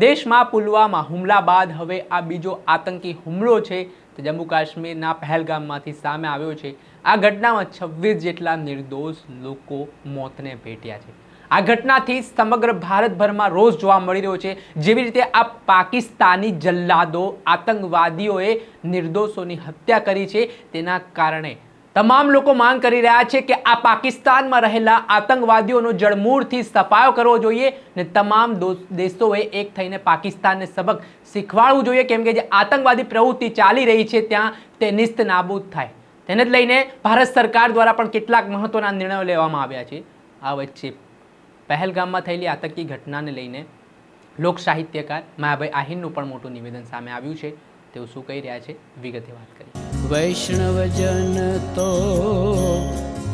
દેશમાં પુલવામા હુમલા બાદ હવે આ બીજો આતંકી હુમલો છે તે જમ્મુ કાશ્મીરના પહેલગામમાંથી સામે આવ્યો છે. આ ઘટનામાં છવ્વીસ જેટલા નિર્દોષ લોકો મોતને ભેટ્યા છે. આ ઘટનાથી સમગ્ર ભારતભરમાં રોષ જોવા મળી રહ્યો છે. જેવી રીતે આ પાકિસ્તાની જલ્લાદો આતંકવાદીઓએ નિર્દોષોની હત્યા કરી છે. તેના કારણે તમામ લોકો માંગ કરી રહ્યા છે કે આ પાકિસ્તાનમાં રહેલા આતંકવાદીઓનો જળમૂળથી સફાયો કરવો જોઈએ ને તમામ દેશોએ એક થઈને પાકિસ્તાનને સબક શીખવાડવું જોઈએ. કેમ કે જે આતંકવાદી પ્રવૃત્તિ ચાલી રહી છે, ત્યાં તે નિસ્ત નાબૂદ થાય. તેને જ લઈને ભારત સરકાર દ્વારા પણ કેટલાક મહત્વના નિર્ણયો લેવામાં આવ્યા છે. આ વચ્ચે પહેલગામમાં થયેલી આતંકી ઘટનાને લઈને લોક સાહિત્યકાર માયાભાઈ આહિરનું પણ મોટું નિવેદન સામે આવ્યું છે. તેઓ શું કહી રહ્યા છે? વિગતે વાત કરી વૈષ્ણવજન તો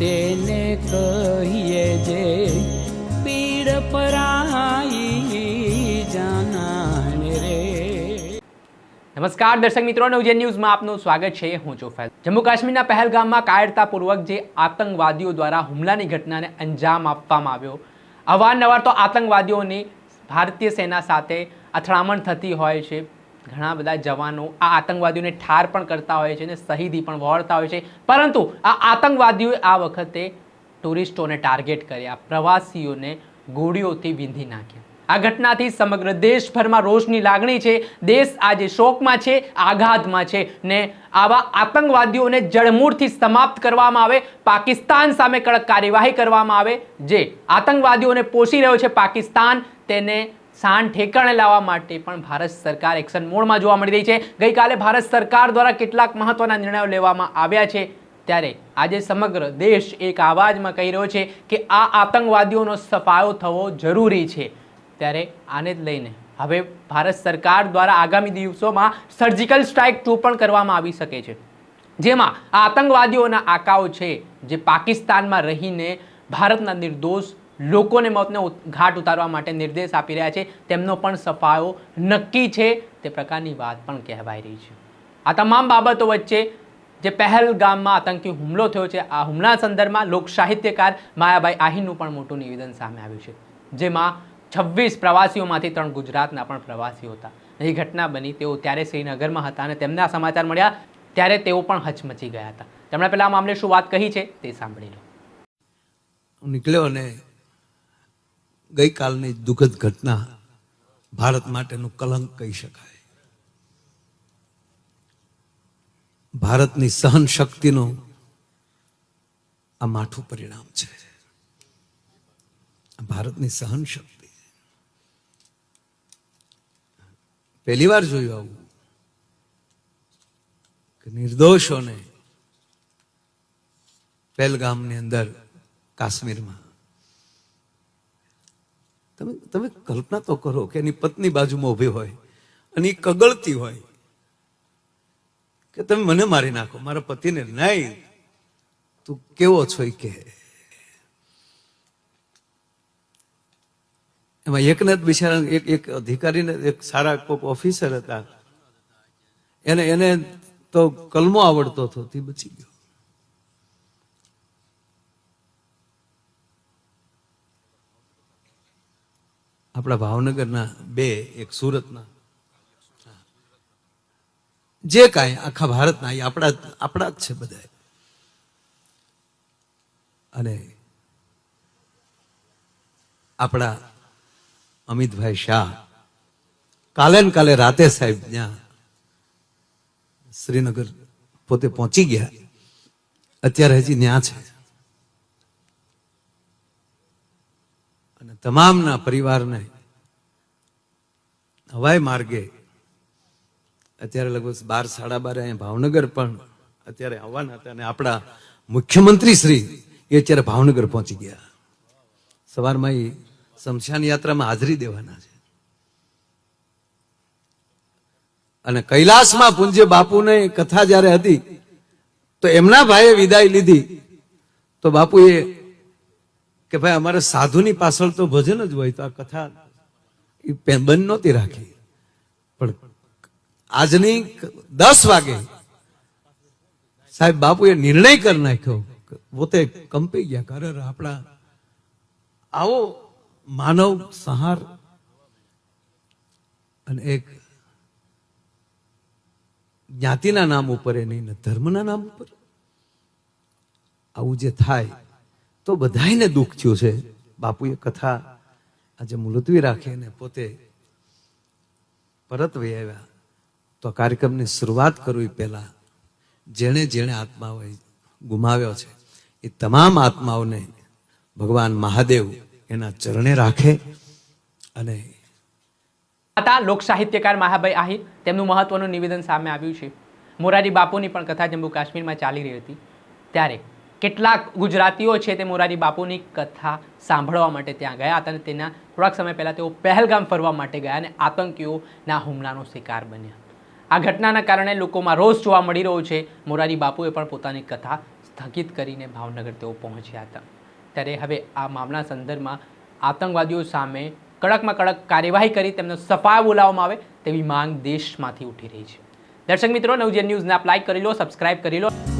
તેને કહીએ જે પીડ પરાઈ જાનાને રે. નમસ્કાર દર્શક મિત્રો, નવજે ન્યૂઝમાં આપનું સ્વાગત છે. હું છું ફૈઝ. જમ્મુ કાશ્મીરના પહેલગામમાં કાયરતાપૂર્વક જે આતંકવાદીઓ દ્વારા હુમલાની ઘટનાને અંજામ આપવામાં આવ્યો. અવારનવાર તો આતંકવાદીઓની ભારતીય સેના સાથે અથડામણ થતી હોય છે. ઘણા બધા જવાનો આ આતંકવાદીઓને ઠાર પણ કરતા હોય છે અને શહીદી પણ વહોરતા હોય છે. પરંતુ આ આતંકવાદીઓએ આ વખતે ટુરિસ્ટોને ટાર્ગેટ કર્યા, પ્રવાસીઓને ગોળીઓથી વીંધી નાખ્યા. આ ઘટનાથી સમગ્ર દેશભરમાં રોષની લાગણી છે. દેશ આજે શોકમાં છે, આઘાતમાં છે ને આવા આતંકવાદીઓને જળમૂળથી સમાપ્ત કરવામાં આવે, પાકિસ્તાન સામે કડક કાર્યવાહી કરવામાં આવે. જે આતંકવાદીઓને પોષી રહ્યો છે પાકિસ્તાન, તેને શાન ઠેકાણે લાવવા માટે પણ ભારત સરકાર એક્શન મોડમાં જોવા મળી રહી છે. ગઈકાલે ભારત સરકાર દ્વારા કેટલાક મહત્વના નિર્ણયો લેવામાં આવ્યા છે. ત્યારે આજે સમગ્ર દેશ એક આવાજમાં કહી રહ્યો છે કે આ આતંકવાદીઓનો સફાયો થવો જરૂરી છે. ત્યારે આને જ લઈને હવે ભારત સરકાર દ્વારા આગામી દિવસોમાં સર્જિકલ સ્ટ્રાઇક ટુ પણ કરવામાં આવી શકે છે. જેમાં આતંકવાદીઓના આકાઓ છે જે પાકિસ્તાનમાં રહીને ભારતના નિર્દોષ લોકોને મોતને ઘાટ ઉતારવા માટે નિર્દેશ આપી રહ્યા છે. તેમનો પણ સફાયો નક્કી છે. તે પ્રકારની વાત પણ કહેવાઈ રહી છે. આ તમામ બાબતો વચ્ચે જે પહેલગામમાં આતંકી હુમલો થયો છે, આ હુમલા સંદર્ભમાં લોકસાહિત્યકાર માયાભાઈ આહીરનું પણ મોટું નિવેદન સામે આવ્યું છે. જેમાં છવ્વીસ પ્રવાસીઓમાંથી ત્રણ ગુજરાતના પણ પ્રવાસીઓ હતા. એ ઘટના બની. તેઓ ત્યારે શ્રીનગરમાં હતા અને તેમને સમાચાર મળ્યા. ત્યારે તેઓ પણ હચમચી ગયા હતા. તેમણે પહેલા આ મામલે શું વાત કહી છે તે સાંભળી લો. નીકળ્યો અને ગઈકાલની દુઃખદ ઘટના ભારત માટેનું કલંક કહી શકાય. ભારતની સહન શક્તિનું આ માઠું પરિણામ છે. ભારતની સહન શક્તિ પહેલી વાર જોયું આવું, કે નિર્દોષોને પહેલગામની અંદર કાશ્મીરમાં તમે તમે કલ્પના તો કરો કે એની પત્ની બાજુમાં ઊભી હોય અને એ કગળતી હોય કે તમે મને મારી નાખો, મારા પતિને નહીં. તું કેવો છો એ કે? એમાં એકને જ બિચારા, એક એક અધિકારીને, એક સારા કોક ઓફિસર હતા. એને એને તો કલમો આવડતો હતો, તે બચી ગયો. આપણા ભાવનગરના બે, એક સુરતના. જે કાંઈ આખા ભારતના, એ આપણા આપણા જ છે બધા અને આપણા અમિતભાઈ શાહ, કાલે ને કાલે રાતે સાહેબ ત્યાં શ્રીનગર પોતે પહોંચી ગયા. અત્યારે હજી ત્યાં છે. તમામના પરિવારને હવાઈ માર્ગે અત્યારે લગભગ બાર, સાડા બારે અહીંયા ભાવનગર પણ અત્યારે આવવાના હતા અને આપણા મુખ્યમંત્રી શ્રી એ અત્યારે ભાવનગર પહોંચી ગયા. સવારમાં એ શમશાન યાત્રામાં હાજરી દેવાના છે. અને કૈલાસમાં પૂજ્ય બાપુને કથા જ્યારે હતી, તો એમના ભાઈએ વિદાય લીધી, તો બાપુએ કે ભાઈ, અમારે સાધુની પાછળ તો ભજન જ હોય, તો આ કથા એ બંધ નહોતી રાખી. પણ આજની દસ વાગે સાહેબ બાપુએ નિર્ણય કરી નાખ્યો પોતે કંપી ગયા કરે આપણા આવો માનવ સંહાર અને એક જ્ઞાતિના નામ ઉપર એ નહીં ધર્મના નામ ઉપર આવું જે થાય તો બધાયને દુઃખ થયું છે. બાપુએ કથા આજે મુલતવી રાખી અને પોતે પરત વહી આવ્યા. તો કાર્યક્રમની શરૂઆત કરવી પહેલા જેણે જેણે આત્માઓ ગુમાવ્યો છે, એ તમામ આત્માઓને ભગવાન મહાદેવ એના ચરણે રાખે અને હતા લોક સાહિત્યકાર મહાભાઈ આહિર, તેમનું મહત્વનું નિવેદન સામે આવ્યું છે. મોરારી બાપુની પણ કથા જમ્મુ કાશ્મીરમાં ચાલી રહી હતી. ત્યારે કેટલાક ગુજરાતીઓ છે તે મોરારી બાપુની કથા સાંભળવા માટે ત્યાં ગયા હતા અને તેના થોડાક સમય પહેલાં તેઓ પહેલગામ ફરવા માટે ગયા અને આતંકીઓના હુમલાનો શિકાર બન્યા. આ ઘટનાના કારણે લોકોમાં રોષ જોવા મળી રહ્યો છે. મોરારી બાપુએ પણ પોતાની કથા સ્થગિત કરીને ભાવનગર તેઓ પહોંચ્યા હતા. ત્યારે હવે આ મામલા સંદર્ભમાં આતંકવાદીઓ સામે કડકમાં કડક કાર્યવાહી કરી તેમનો સફાયો બોલાવવામાં આવે તેવી માંગ દેશમાંથી ઉઠી રહી છે. દર્શક મિત્રો નવજેન ન્યૂઝને આપ લાઈક કરી લો સબસ્ક્રાઇબ કરી લો.